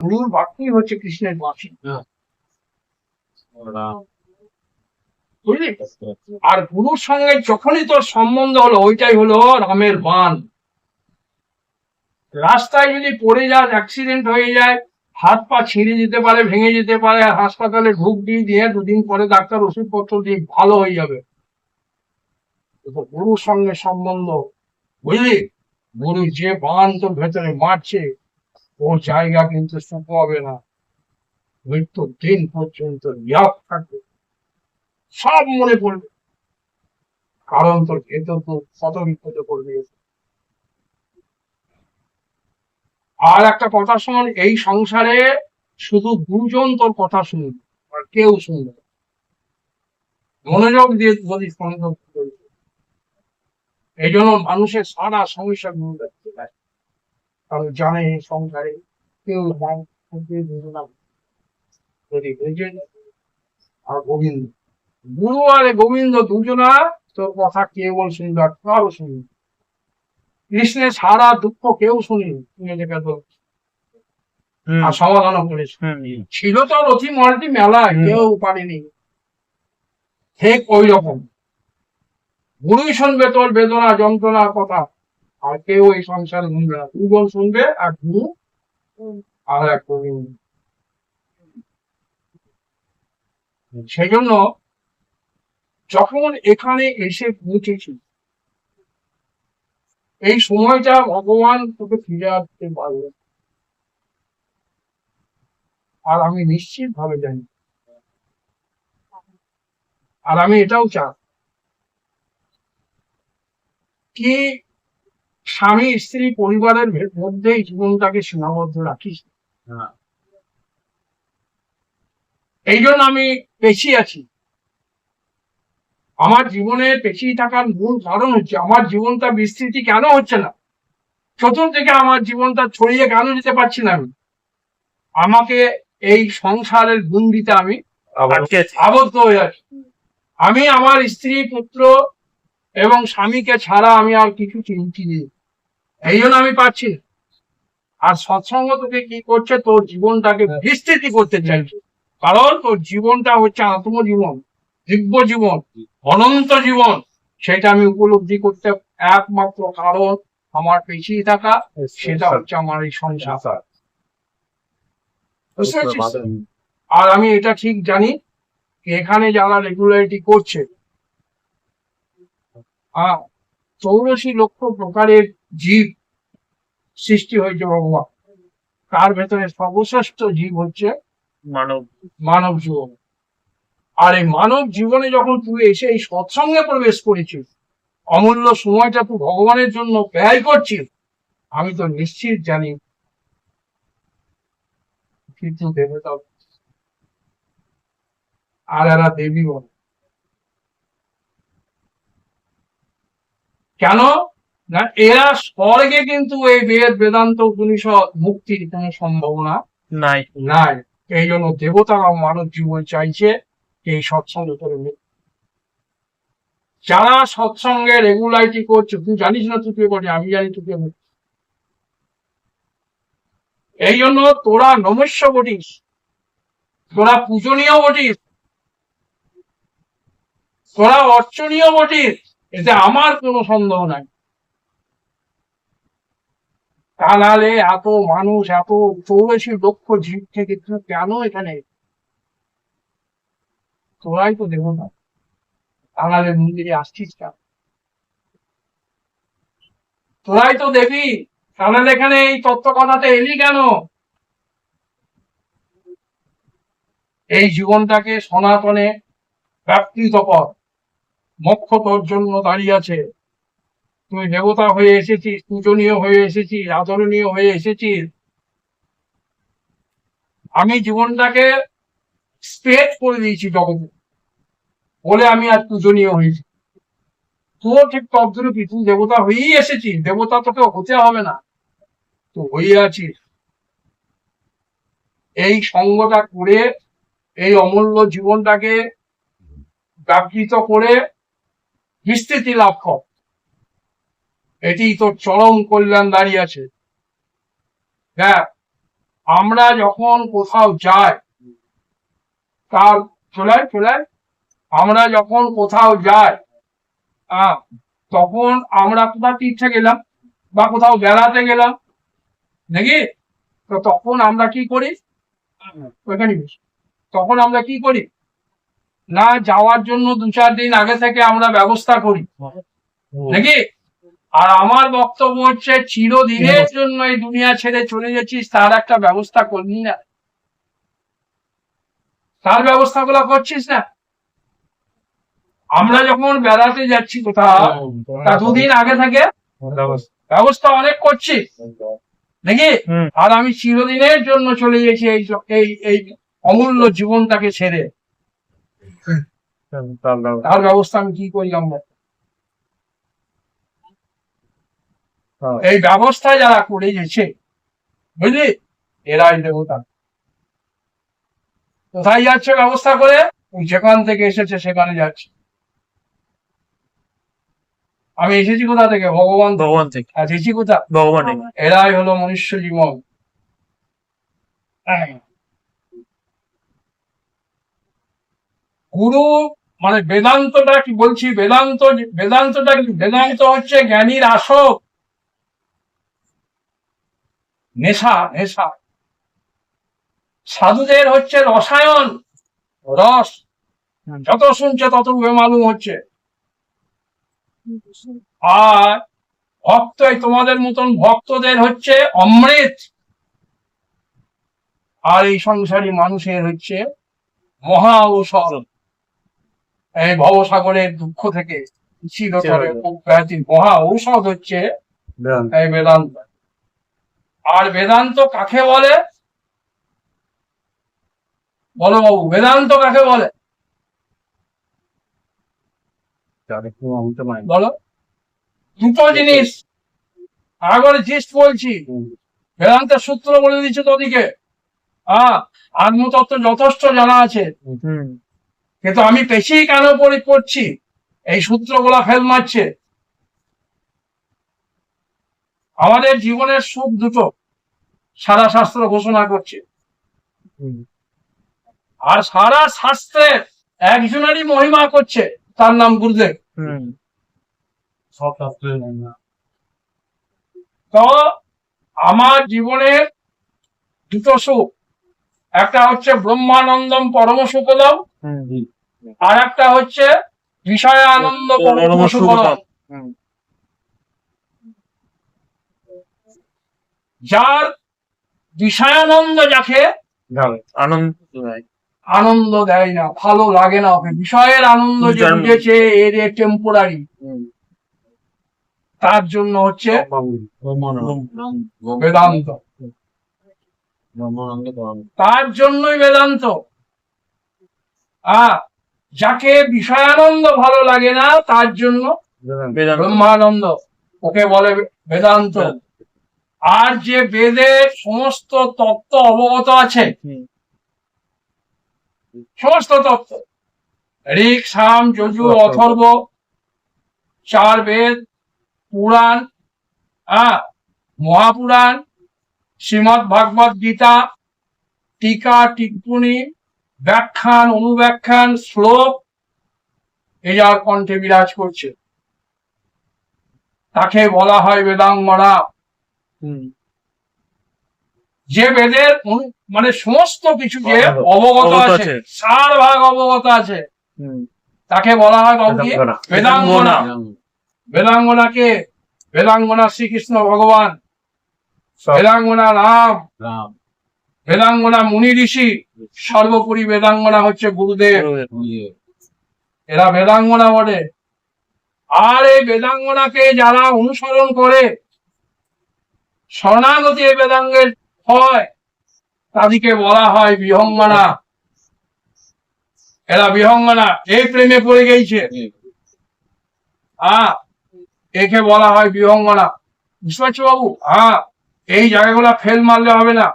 গুরুর বাক্যই হচ্ছে কৃষ্ণের বাঁশি বুঝলি? আর গুরুর সঙ্গে যখনই তোর সম্বন্ধ হলো ওইটাই হলো রামের বান। রাস্তায় যদি পড়ে যাস অ্যাক্সিডেন্ট হয়ে যায় হাত পা ছিঁড়ে যেতে পারে ভেঙে যেতে পারে হাসপাতালে ঢুক দিয়ে দিয়ে দুদিন পরে ডাক্তার ওষুধপত্র দিয়ে ভালো হয়ে যাবে। গুরুর সঙ্গে সম্বন্ধ বুঝলি? গুরু যে বান তোর ভেতরে মারছে ওর জায়গা কিন্তু শুভ হবে না। মৃত্যুর দিন পর্যন্ত ইয়াদ থাকবে। সব মনে পড়বে। কারণ তোর ভেতর তো কত বিপদে পড়বে আর একটা কথা শোন, এই সংসারে শুধু দুজন তোর কথা শুনবে, আর কেউ শুনবে। মনোযোগ দিয়ে যদি সংযোগ এই জন্য মানুষের সারা সমস্যা গুলো পায় কারণ জানে সংসারে কেউ আর গোবিন্দ। গুরু আর গোবিন্দ দুজনা তোর কথা কেবল শুনবে আর কারও শুনবে। কৃষ্ণের সারা দুঃখ কেউ শুনি শুনে দেখে তো আর সমাধানও করেছে। ছিল তো রথি মেলায় হুম। কেউ পারেনি। ঠিক ওই রকম। গুরুই শুনবে তোর বেদনা যন্ত্রণার কথা। আর কেউ এই সংসারে শুনবে না। দুজন শুনবে আর গুরু আর এক সেই জন্য যখন এখানে এসে পৌঁছেছি এই সময়টা ভগবান তোকে ফিরে আসতে পারবে। আর আমি নিশ্চিত ভাবে জানি। আর আমি এটাও চাই। কি স্বামী স্ত্রী পরিবারের মধ্যেই জীবনটাকে সীমাবদ্ধ রাখিস। এই জন্য আমি পেছিয়ে আছি। আমার জীবনে পেছিয়ে থাকার মূল কারণ হচ্ছে আমার জীবনটা বিস্তৃতি কেন হচ্ছে না? প্রথম থেকে আমার জীবনটা ছড়িয়ে কেন যেতে পারছি না আমি? আমাকে এই সংসারের গুন্ডিতে আমি আবদ্ধ। হয়ে আছি। আমি আমার স্ত্রী পুত্র এবং স্বামীকে ছাড়া আমি আর কিছু চিনছি না এই জন্য আমি পাচ্ছি আর সৎসঙ্গ তোকে কি করছে? তোর জীবনটাকে বিস্তৃতি করতে চাইছে। কারণ তোর জীবনটা হচ্ছে আত্মজীবন দিব্য জীবন অনন্ত জীবন। সেটা আমি উপলব্ধি করতে একমাত্র কারণ আমার পেছিয়ে থাকা সেটা হচ্ছে আমার এই সংসার? আর আমি এটা ঠিক জানি এখানে যারা রেগুলারিটি করছে আহ, চৌরাশি লক্ষ প্রকারের জীব সৃষ্টি হয়েছে ভগবান। তার ভেতরে সর্বশ্রেষ্ঠ জীব হচ্ছে মানব। মানব জীবন। আর এই মানব জীবনে যখন তুই এসে এই সৎসঙ্গে প্রবেশ করেছিস অমূল্য সময়টা তুই ভগবানের জন্য ব্যয় করছিস আমি তো নিশ্চিত জানি কিন্তু দেবতা আর এরা দেবী বলে কেন? না এরা স্বর্গে কিন্তু এই বেদ বেদান্ত উপনিষদ মুক্তির কোনো সম্ভাবনা নাই। নাই। এই জন্য দেবতারা মানব জীবন চাইছে এই সৎসঙ্গ করে। যারা সৎসঙ্গে রেগুলারিটি করছে তুই জানিস না তুই করে আমি জানি তুই এই জন্য তোরা নমস্য বটিস। তোরা পূজনীয় বটিস। তোরা অর্চনীয় বটিস। এতে আমার কোনো সন্দেহ নাই। নাহলে এত মানুষ, এত চৌরাশি লক্ষ জীব থেকে কেন এখানে? তোরাই তো দেব না। নাহলে মন্দিরে আসছিস কেন? তোরাই তো দেখি। নাহলে এখানে এই তত্ত্ব কথাতে এলি কেন? এই জীবনটাকে সনাতনে ব্যাপ্তিত কর মোক্ষ তোর জন্য দাঁড়িয়ে আছে। তুমি দেবতা হয়ে এসেছিস, পূজনীয় হয়ে এসেছিস, আদরণীয় হয়ে এসেছিস। আমি জীবনটাকে স্পেট করে দিয়েছি জগতে। বলে আমি আজ পূজনীয় হয়েছি। তুইও ঠিক তদ্রুপই তুই দেবতা হয়েই এসেছিস, দেবতা তোকে হতে হবে না। তো হয়ে আছিস। এই সঙ্গটা করে, এই অমূল্য জীবনটাকে ব্যাপৃত করে বিস্তৃতি লাভ কর। এটি তোর চরম কল্যাণ দাঁড়িয়ে আছে। দেখ, আমরা যখন কোথাও যাই, তার, চলে চলে আমরা যখন কোথাও যাই তখন আমরা কোথাও তীর্থে গেলাম বা কোথাও বেড়াতে গেলাম, নাকি? তো তখন আমরা কি করি? তখন আমরা কি করি? না যাওয়ার জন্য দু চার দিন আগে থেকে আমরা ব্যবস্থা করি। নাকি? আর আমার বক্তব্য হচ্ছে চিরদিনের জন্য এই দুনিয়া ছেড়ে চলে যাচ্ছিস তার একটা ব্যবস্থা করবি না। তার ব্যবস্থা গুলো করছিস না। আমরা যখন বেড়াতে যাচ্ছি কোথাও তা দুদিন আগে থেকে ব্যবস্থা অনেক করছি নাকি? আর আমি চিরদিনের জন্য চলে গেছি এই এই এই অমূল্য জীবনটাকে ছেড়ে। তার ব্যবস্থা আমি কি করি আমরা? এই ব্যবস্থা যারা করে গেছে বুঝলি? এরাই দেবতা। কোথায় যাচ্ছে ব্যবস্থা করে? যেখান থেকে এসেছে সেখানে যাচ্ছে। আমি এসেছি কোথা থেকে? ভগবান। ভগবান থেকে। আর এসেছি কোথা? ভগবান এরাই হলো মনুষ্য জীবন। গুরু মানে বেদান্তটা কি বলছি? বেদান্ত, বেদান্তটা কি বেদান্ত হচ্ছে জ্ঞানীর আসক? নেশা নেশা। সাধুদের হচ্ছে রসায়ন, রস। যত শুনছে তত বেমালুম হচ্ছে। আর ভক্ত তোমাদের মতন ভক্তদের হচ্ছে অমৃত। আর এই সংসারী মানুষের হচ্ছে মহা ঔষধ। ভবসাগরের দুঃখ থেকে চিরতরে মহা ঔষধ হচ্ছে এই বেদান্ত। আর বেদান্ত কাকে বলে? বলো বাবু বেদান্ত কাকে বলে? বলো। দুটো জিনিস। আগরে জিস্ট বলছি। বেদান্তের সূত্র বলে দিচ্ছে তোদিকে। হ্যাঁ আত্মতত্ত্ব যথেষ্ট জানা আছে। কিন্তু আমি পেছি কেন পড়ি পড়ছি এই সূত্রগুলা ফেল মারছে। আমাদের জীবনের সুখ দুটো সারা শাস্ত্র ঘোষণা করছে। আর সারা শাস্ত্রের একজনেরই মহিমা করছে তার নাম গুরুদেব। তো আমার জীবনের দুটো সুখ। একটা হচ্ছে ব্রহ্মানন্দম পরম সুখদম আর একটা হচ্ছে বিষয় আনন্দ। যার বিষয়ানন্দ যাকে আনন্দ আনন্দ দেয় না ভালো লাগে না ওকে। বিষয়ের আনন্দ যে। বুঝেছে এর টেম্পোরারি তার জন্য হচ্ছে বেদান্ত। তার জন্যই বেদান্ত। আহ যাকে বিষয়ানন্দ ভালো লাগে না তার জন্য ব্রহ্মানন্দ ওকে বলে বেদান্ত। আর যে বেদের সমস্ত তত্ত্ব অবগত আছে সমস্ত তত্ত্ব ঋক সাম যজু অথর্ব চার বেদ পুরাণ আহ মহাপুরাণ শ্রীমৎ ভাগবত গীতা টিকা টিপ্পণী ব্যাখ্যান অনুব্যাখ্যান শ্লোক এই যার কণ্ঠে বিরাজ করছে। তাকে বলা হয় বেদাঙ্গনা যে বেদের মানে সমস্ত কিছু যে অবগত আছে। চার ভাগ অবগত আছে তাকে বলা হয় বেদাঙ্গনা। বেদাঙ্গনাকে বেদাঙ্গনা শ্রীকৃষ্ণ ভগবান। বেদাঙ্গনা রাম। রাম। বেদাঙ্গনা মুনি ঋষি, সর্বোপরি বেদাঙ্গনা হচ্ছে গুরুদেব। এরা বেদাঙ্গনা বলে। আর এই বেদাঙ্গনাকে যারা অনুসরণ করে, শরণাগতি এই বেদাঙ্গের হয়, তাদেরকে বলা হয় বিহঙ্গনা। এরা বিহঙ্গনা এই প্রেমে পড়ে গেছে। একে বলা হয় বিহঙ্গনা। বুঝতে পারছ বাবু হ্যাঁ এই জায়গাগুলো ফেল মারলে হবে না।